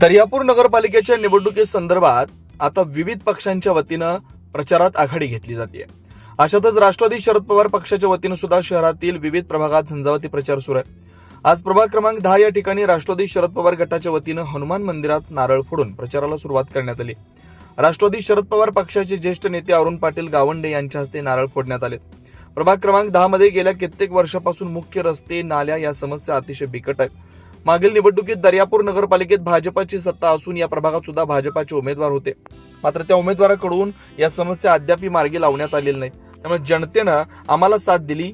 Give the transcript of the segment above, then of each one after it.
दर्यापूर नगरपालिकेच्या निवडणुकीसंदर्भात आता विविध पक्षांच्या वतीनं प्रचारात आघाडी घेतली जाते अशातच राष्ट्रवादी शरद पवार पक्षाच्या वतीनं सुद्धा शहरातील विविध प्रभागात झंझावती प्रचार सुरू आहे. आज प्रभाग क्रमांक दहा या ठिकाणी राष्ट्रवादी शरद पवार गटाच्या वतीनं हनुमान मंदिरात नारळ फोडून प्रचाराला सुरुवात करण्यात आली. राष्ट्रवादी शरद पवार पक्षाचे ज्येष्ठ नेते अरुण पाटील गावंडे यांच्या हस्ते नारळ फोडण्यात आले. प्रभाग क्रमांक दहा मध्ये गेल्या कित्येक वर्षापासून मुख्य रस्ते नाल्या या समस्या अतिशय बिकट आहेत. मागील निवडणुकीत दर्यापूर नगरपालिकेत भाजपाची सत्ता असून या प्रभागात सुद्धा भाजपाचे उमेदवार होते. मात्र त्या उमेदवाराकडून या समस्या अद्याप मार्गी लावण्यात आलेल्या नाहीत. त्यामुळे जनतेनं आम्हाला साथ दिली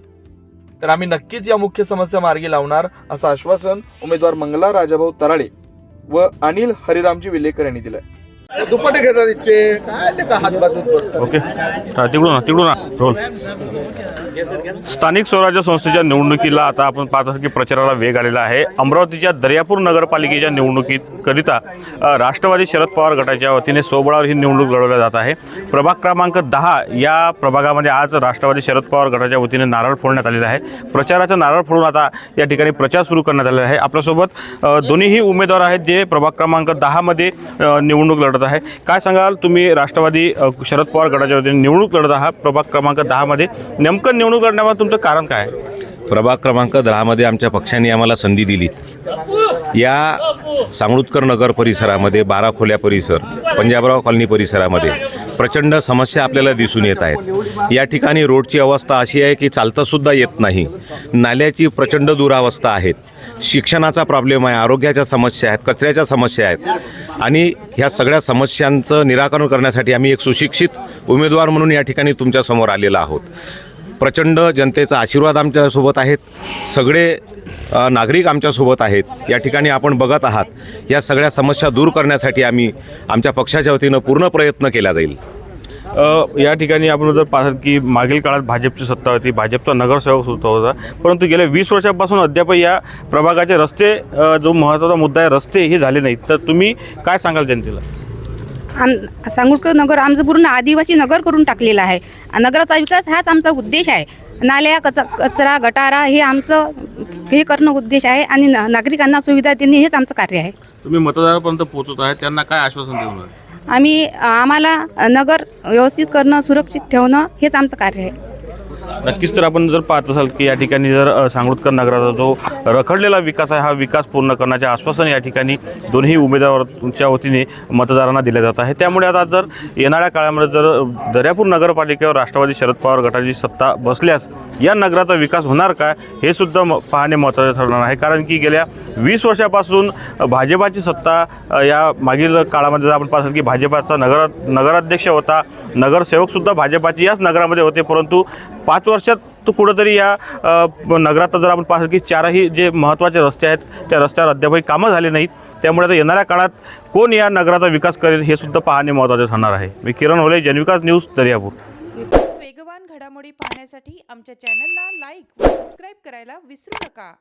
तर आम्ही नक्कीच या मुख्य समस्या मार्गी लावणार असं आश्वासन उमेदवार मंगला राजाभाऊ तराळे व अनिल हरिरामजी विलेकर यांनी दिलंय. दुपटे घेतात इथे काय आले का हात बाजूत बसतात? ओके. हा, तिकडून तिकडून रोल स्थानिक स्वराज्य संस्थेच्या निवडणुकीला आता आपण पाहत असतो की प्रचाराला वेग आलेला आहे. अमरावतीच्या दर्यापूर नगरपालिकेच्या निवडणुकीकरिता अ, राष्ट्रवादी शरद पवार गटाच्या वतीने सोबळावर ही निवडणूक लढवल्या जात आहे. प्रभाग क्रमांक दहा या प्रभागामध्ये आज राष्ट्रवादी शरद पवार गटाच्या वतीने नारळ फोडण्यात आलेला आहे. प्रचाराचा नारळ फोडून आता या ठिकाणी प्रचार सुरू करण्यात आलेला आहे. आपल्यासोबत अ, दोन्हीही उमेदवार आहेत जे प्रभाग क्रमांक दहामध्ये अ, निवडणूक लढत आहे. काय सांगाल तुम्ही राष्ट्रवादी शरद पवार गटाच्या वतीने निवडणूक लढत आहात. प्रभाग क्रमांक दहामध्ये नेमकं निवडणूक लढण्यावर तुमचं कारण काय प्रभाग क्रमांक दहामध्ये आमच्या पक्षाने आम्हाला संधी दिली या सांगळूतकर नगर परिसरामध्ये बारा खोल्या परिसर पंजाबराव कॉलनी परिसरामध्ये प्रचंड समस्या आपल्याला दिसून येत आहेत. या ठिकाणी रोडची अवस्था अशी आहे की चालतासुद्धा येत नाही. नाल्याची प्रचंड दुरावस्था आहेत. शिक्षणाचा प्रॉब्लेम आहे आरोग्याच्या समस्या आहेत कचऱ्याच्या समस्या आहेत. आणि ह्या सगळ्या समस्यांचं निराकरण करण्यासाठी आम्ही एक सुशिक्षित उमेदवार म्हणून या ठिकाणी तुमच्यासमोर आलेलो आहोत. प्रचंड जनतेचा आशीर्वाद आमच्यासोबत आहेत. सगळे नागरिक आमच्यासोबत आहेत. या ठिकाणी आपण बघत आहात या सगळ्या समस्या दूर करण्यासाठी आम्ही आमच्या पक्षाच्या वतीनं पूर्ण प्रयत्न केला जाईल. या ठिकाणी आपण जर पाहत की मागील काळात भाजपची सत्ता होती भाजपचा नगरसेवक सुद्धा होता. परंतु गेल्या वीस वर्षापासून अद्याप या प्रभागाचे रस्ते जो महत्त्वाचा मुद्दा आहे रस्ते हे झाले नाहीत. तर तुम्ही काय सांगाल जनतेला? आम सांगुळकर नगर आमचं पूर्ण आदिवासी नगर करून टाकलेलं आहे. नगराचा विकास हाच आमचा उद्देश आहे. नाल्या कच कचरा गटारा हे आमचं हे करणं उद्देश आहे आणि न- नागरिकांना सुविधा देणे हेच आमचं कार्य आहे. तुम्ही मतदारापर्यंत पोहोचत आहे त्यांना काय आश्वासन देऊन राहिले? आम्ही आम्हाला नगर व्यवस्थित करणं सुरक्षित ठेवणं हेच आमचं कार्य आहे. नक्कीच तर आपण जर पाहत असाल की या ठिकाणी जर अ, नगराचा जो रखडलेला विकास आहे हा विकास पूर्ण करण्याचे आश्वासन या ठिकाणी दोन्ही उमेदवारांच्या वतीने मतदारांना दिले जात आहे. त्यामुळे आता जर येणाऱ्या काळामध्ये जर दर्यापूर नगरपालिकेवर राष्ट्रवादी शरद पवार गटाची सत्ता बसल्यास या नगराचा विकास होणार का हे सुद्धा म पाहणे महत्त्वाचे ठरणार आहे. कारण की गेल्या वीस वर्षापासून भाजपाची सत्ता या मागील काळामध्ये जर आपण पाहतो की भाजपाचा नगर नगराध्यक्ष होता नगरसेवकसुद्धा भाजपाचे याच नगरामध्ये होते परंतु पाच वर्षात कुठंतरी या नगरात जर आपण पाहतो की चारही जे महत्त्वाचे रस्ते आहेत त्या रस्त्यावर अद्यापही कामं झाली नाहीत. त्यामुळे आता येणाऱ्या काळात कोण या नगराचा विकास करेल हे सुद्धा पाहणे महत्त्वाचे ठरणार आहे. मी किरण होले जनविकास न्यूज दर्यापूर. वेगवान घडामोडी पाहण्यासाठी आमच्या चॅनलला लाईक व सबस्क्राईब करायला विसरू नका.